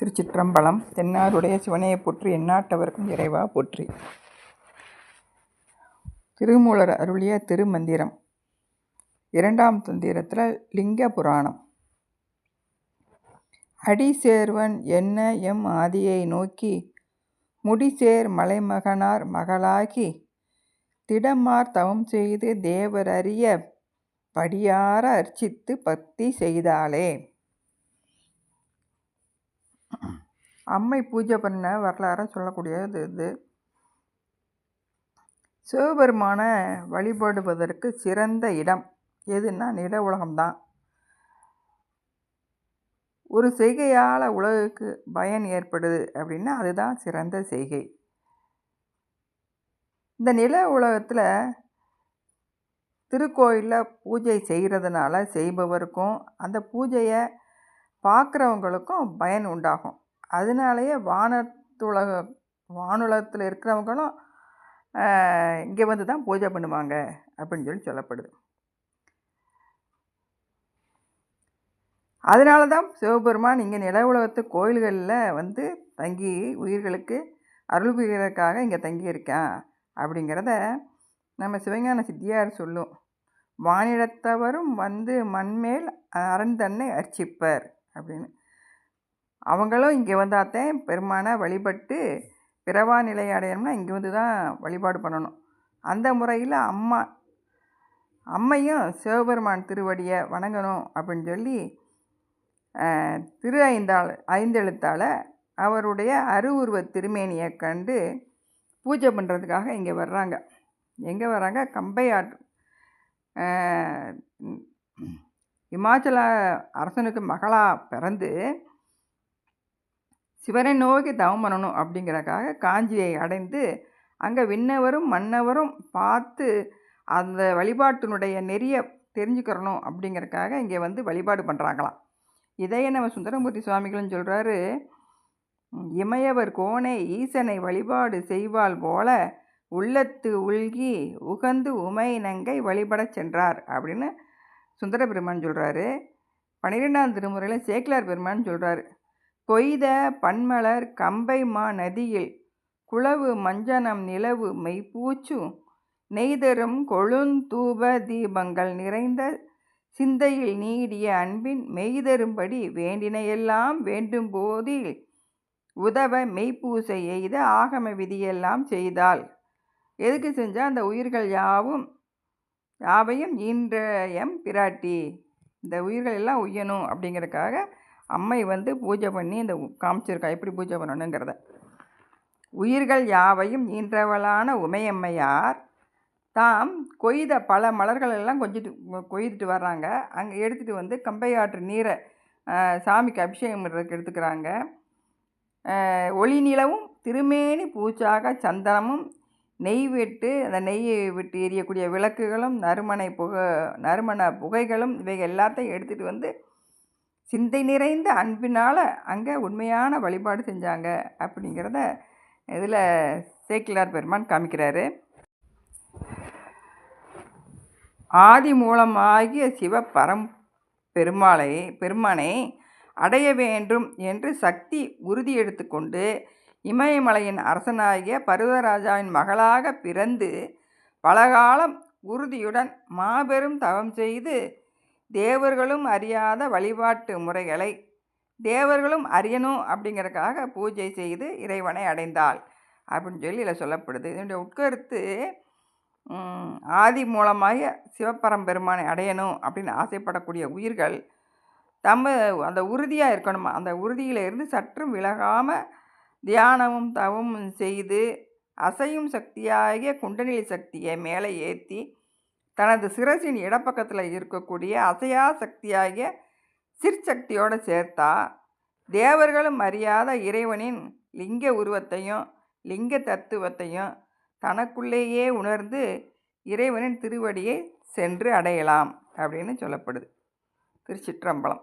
திருச்சிற்றம்பலம் தென்னாருடைய சிவனையை போற்றி எண்ணாட்டவர்க்கும் இறைவா போற்றி. திருமூலர் அருளிய திருமந்திரம் இரண்டாம் தந்திரத்தில் லிங்க புராணம். அடி சேர்வன் என்ன எம் ஆதியை நோக்கி முடிசேர் மலைமகனார் மகளாகி திடமார் தவம் செய்து தேவர் அறிய படியார அர்ச்சித்து பக்தி செய்தாளே. அம்மை பூஜை பண்ண வரலாறை சொல்லக்கூடியது இது. சிவபெருமான வழிபடுவதற்கு சிறந்த இடம் எதுன்னா நில உலகம்தான். ஒரு செய்கையால் உலகுக்கு பயன் ஏற்படுது அப்படின்னா அதுதான் சிறந்த செய்கை. இந்த நில உலகத்தில் திருக்கோயிலில் பூஜை செய்கிறதுனால செய்பவருக்கும் அந்த பூஜையை பார்க்குறவங்களுக்கும் பயன் உண்டாகும். அதனாலேயே வானத்துலக வானுலகத்தில் இருக்கிறவங்களும் இங்கே வந்து தான் பூஜை பண்ணுவாங்க அப்படின்னு சொல்லி சொல்லப்படுது. அதனால தான் சிவபெருமான் இங்கே நில உலகத்து கோயில்களில் வந்து தங்கி உயிர்களுக்கு அருள் புரியறதுக்காக இங்கே தங்கியிருக்கான் அப்படிங்கிறத நம்ம சிவஞான சித்தியார் சொல்லும். வானிடத்தவரும் வந்து மண்மேல் அறந்தன்னை அர்ச்சிப்பர் அப்படின்னு. அவங்களும் இங்கே வந்தால்தான் பெருமானை வழிபட்டு பிறவா நிலை அடையணும்னா இங்கே வந்து தான் வழிபாடு பண்ணணும். அந்த முறையில் அம்மா அம்மையும் சிவபெருமான் திருவடியை வணங்கணும் அப்படின்னு சொல்லி திரு ஐந்தாள் ஐந்தெழுத்தால் அவருடைய அருவுருவ திருமேனியை கண்டு பூஜை பண்ணுறதுக்காக இங்கே வர்றாங்க. எங்கே வர்றாங்க? கம்பையாற்று இமாச்சல அரசனுக்கு மகளாக பிறந்து சிவனை நோக்கி தவம் பண்ணணும் அப்படிங்கிறக்காக காஞ்சியை அடைந்து அங்கே விண்ணவரும் மன்னவரும் பார்த்து அந்த வழிபாட்டினுடைய நெறிய தெரிஞ்சுக்கிறணும் அப்படிங்கிறக்காக இங்கே வந்து வழிபாடு பண்ணுறாங்களாம் இதையே நம்ம சுந்தரமூர்த்தி சுவாமிகளும் சொல்கிறாரு இமையவர் கோணை ஈசனை வழிபாடு செய்வாள் போல உள்ளத்து உள்கி உகந்து உமை நங்கை வழிபடச் சென்றார் அப்படின்னு சுந்தர பெருமான் சொல்கிறாரு பன்னிரெண்டாம் திருமுறையில் சேக்கிலார் பெருமான் சொல்கிறாரு கொய்த பன்மலர் கம்பை மா நதியில் குளவு மஞ்சனம் நிலவு மெய்ப்பூச்சு நெய்தரும் கொழுந்தூப தீபங்கள் நிறைந்த சிந்தையில் நீடிய அன்பின் மெய்தரும்படி வேண்டினையெல்லாம் வேண்டும் போதில் உதவ மெய்ப்பூசை எய்த ஆகம விதியெல்லாம் செய்தால் எதுக்கு செஞ்சால் அந்த உயிர்கள் யாவும் யாவையும் ஈன்றயம் பிராட்டி. இந்த உயிர்கள் எல்லாம் உய்யணும் அப்படிங்கிறதுக்காக அம்மை வந்து பூஜை பண்ணி இந்த காமிச்சிருக்கா எப்படி பூஜை பண்ணணுங்கிறத. உயிர்கள் யாவையும் ஈன்றவளான உமையம்மையார் தாம் கொய்த பல மலர்கள் எல்லாம் கொஞ்சிட்டு கொய்துட்டு வர்றாங்க. அங்கே எடுத்துகிட்டு வந்து கம்பையாற்று நீரை சாமிக்கு அபிஷேகம் எடுத்துக்கிறாங்க. ஒளி நிலவும் திருமேனி பூச்சாக சந்தனமும் நெய் விட்டு அந்த நெய்யை விட்டு எரியக்கூடிய விளக்குகளும் நறுமணை புகை நறுமண புகைகளும் இவைகள் எல்லாத்தையும் எடுத்துகிட்டு வந்து சிந்தை நிறைந்த அன்பினால் அங்கே உண்மையான வழிபாடு செஞ்சாங்க அப்படிங்கிறத இதில் சேக்கிலார் பெருமான் காமிக்கிறாரு. ஆதி மூலமாகிய சிவ பரம் பெருமாளை பெருமானை அடைய வேண்டும் என்று சக்தி உறுதி எடுத்துக்கொண்டு இமயமலையின் அரசனாகிய பருவராஜாவின் மகளாக பிறந்து பலகாலம் உறுதியுடன் மாபெரும் தவம் செய்து தேவர்களும் அறியாத வழிபாட்டு முறைகளை தேவர்களும் அறியணும் அப்படிங்கிறதுக்காக பூஜை செய்து இறைவனை அடைந்தாள் அப்படின்னு சொல்லி இதில் சொல்லப்படுது. இதனுடைய உட்கருத்து ஆதி மூலமாக சிவபரம்பெருமானை அடையணும் அப்படின்னு ஆசைப்படக்கூடிய உயிர்கள் தம்ம அந்த உறுதியாக இருக்கணுமா? அந்த உறுதியில் இருந்து சற்றும் விலகாமல் தியானமும் தவமும் செய்து அசையும் சக்தியாகிய குண்டநிலை சக்தியை மேலே ஏற்றி தனது சிரசின் இடப்பக்கத்தில் இருக்கக்கூடிய அசையா சக்தியாகிய சிற்சக்தியோடு சேர்த்தா தேவர்களும் அறியாத இறைவனின் லிங்க உருவத்தையும் லிங்க தத்துவத்தையும் தனக்குள்ளேயே உணர்ந்து இறைவனின் திருவடியை சென்று அடையலாம் அப்படின்னு சொல்லப்படுது. திருச்சிற்றம்பலம்.